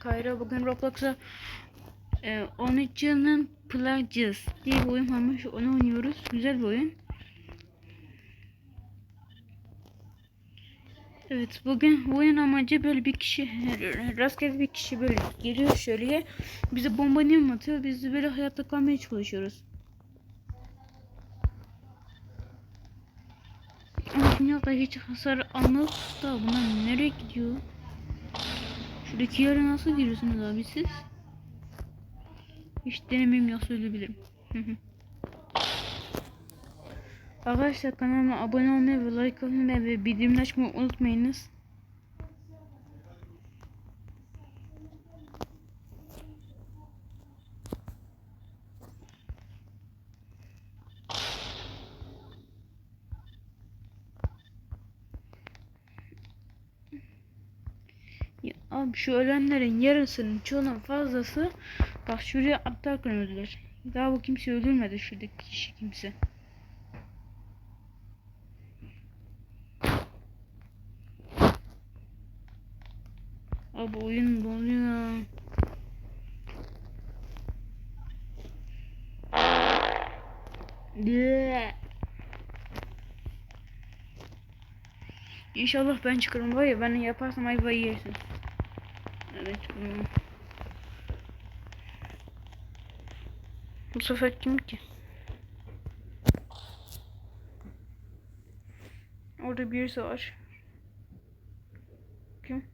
Kayra. Bugün Roblox'a e, Onitca'nın Plagius diye bir oyun varmış. Onu oynuyoruz. Güzel bir oyun. Evet bugün bu oyun amacı böyle bir kişi rastgele bir kişi böyle geliyor şöyle bize bomba niye atıyor biz de böyle hayatta kalmaya çalışıyoruz. Ama dünyada hiç hasar almaz da bunlar nereye gidiyor? Yere nasıl giriyorsunuz abi siz? Hiç denemeyim ya söyleyebilirim. Arkadaşlar kanalıma abone olmayı ve like atmayı ve bildirimleri açmayı unutmayınız. Ya abi şu ölenlerin yarısının çoğunun fazlası bak şuraya atlarken öldüler. Daha bu kimse öldürmedi şuradaki kişi kimse. Abi oyun donuyor. İnşallah ben çıkarım var ya ben yaparsam ayvayı yersin. Evet. hmm. Bu sefer kim ki? Orada birisi var. Kim?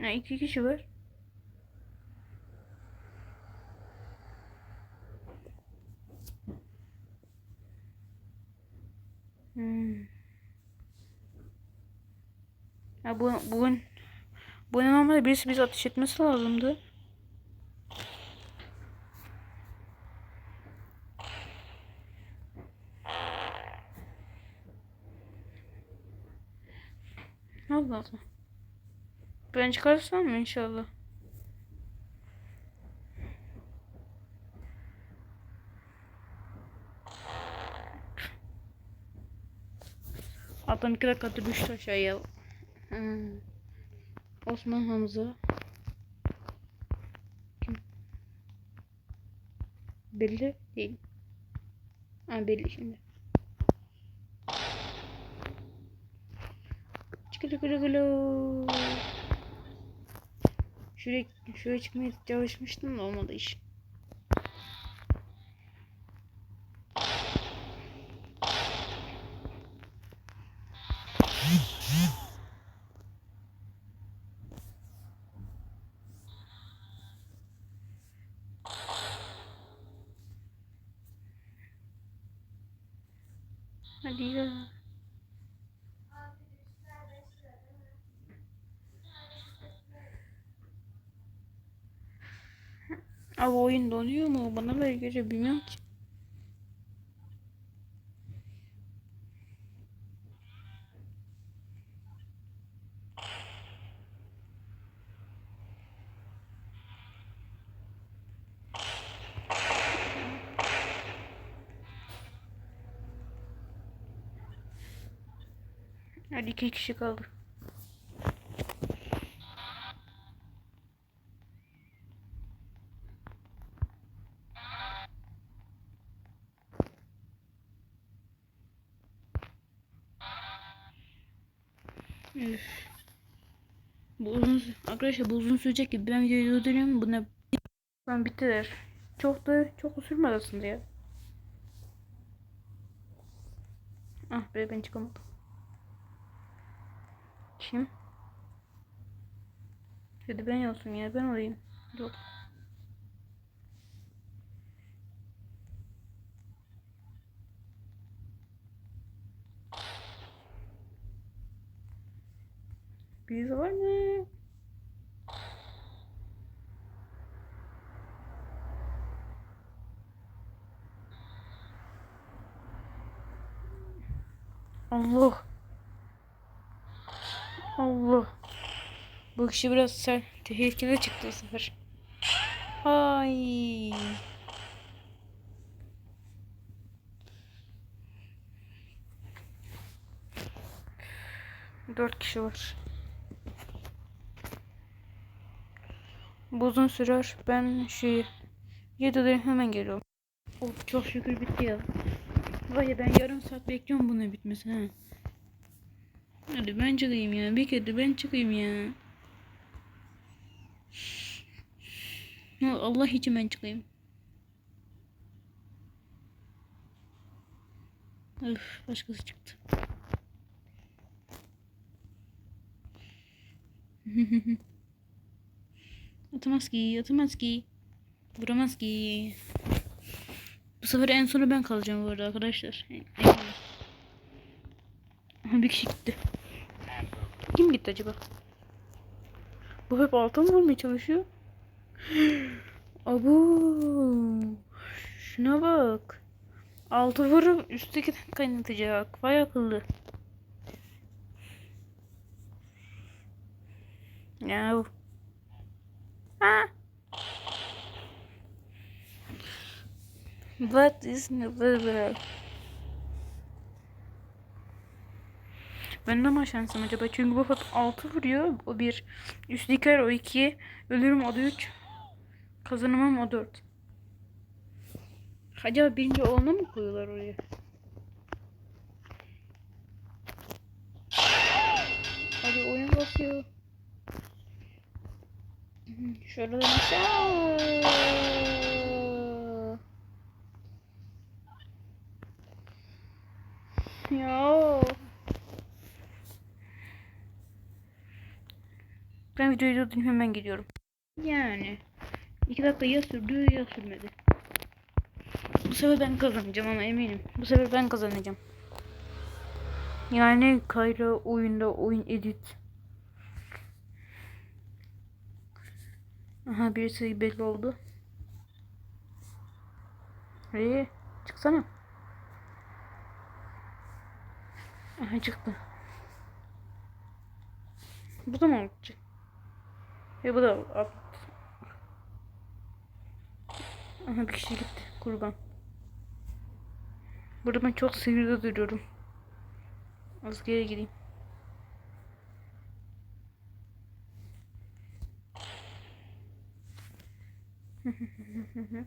Ha, iki kişi var. Hmm. Ya bu bugün bu normalde birisi bizi ateş etmesi lazımdı. Allah Allah. Ben çıkarsam mı inşallah? Adam iki dakikada düştü aşağıya. Hmm. Osman Hamza. Kim? Belli değil. Ha belli şimdi. Çıkılı gılı gılı. Şuraya, şuraya çıkmaya çalışmıştım da olmadı iş. Hadi ya. Abi oyun donuyor mu? Bana böyle geliyor bilmiyorum ki. Hadi iki kişi kaldı. Üf. Bu uzun arkadaşlar bu uzun sürecek gibi ben videoyu durduruyorum buna ben bitirir. Çok da çok sürmez aslında ya. Ah be ben çıkamadım. Ya ben olayım. Dur. Birisi var mı? Allah. Allah. Bu kişi biraz sert, tehlikeli çıktı bu sefer. Ay. Dört kişi var. Bu uzun sürer. Ben şey yedide hemen geliyorum. Of çok şükür bitti ya. Vay ben yarım saat bekliyorum bunun bitmesini. ha. Hadi ben çıkayım ya. Bir kere ben çıkayım ya. Allah için ben çıkayım. Öf başkası çıktı. atamaz ki, atamaz ki. Vuramaz ki. Bu sefer en sona ben kalacağım bu arada arkadaşlar. Eminim. Aha bir kişi gitti. Kim gitti acaba? Bu hep alta mı vurmaya çalışıyor? Abu. Şuna bak. Altı vurup üstteki kaynatacak. Vay akıllı. Ya. Ha. What is never Ben de mi şansım acaba? Çünkü bu hep 6 vuruyor. O bir. Üsttekiler o 2. Ölürüm o da 3. Kazanamam o 4. Acaba birinci olanı mı koyuyorlar oraya? Hadi oyun basıyor. Şuradan aşağı. Ya. Ben videoyu durdurayım hemen gidiyorum. Yani. iki dakika ya sürdü ya sürmedi. Bu sefer ben kazanacağım ama eminim. Bu sefer ben kazanacağım. Yani Kayra oyunda oyun edit. Aha birisi belli oldu. Hey, çıksana. Aha çıktı. Bu da mı olacak? Ya bu da at. Aha bir kişi gitti. Kurban. Burada ben çok sivri duruyorum. Az geri gideyim.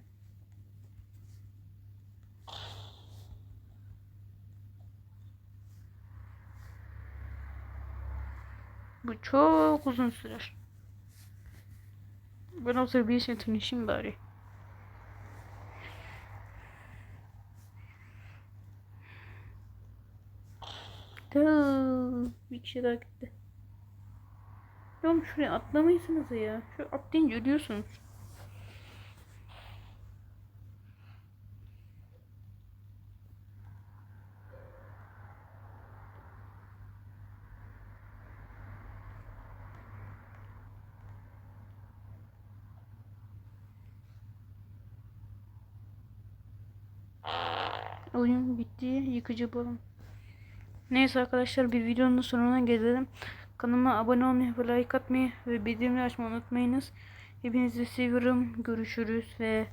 Bu çok uzun sürer. Ben o işe tanışayım bari. Tıı, bir kişi daha gitti. Ya şuraya atlamayısınız ya. Şu atlayınca ölüyorsunuz. Oyun bitti. Yıkıcı balon. Neyse arkadaşlar bir videonun sonuna gelelim. Kanalıma abone olmayı ve like atmayı ve bildirimleri açmayı unutmayınız. Hepinizi seviyorum. Görüşürüz ve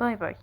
bay bay.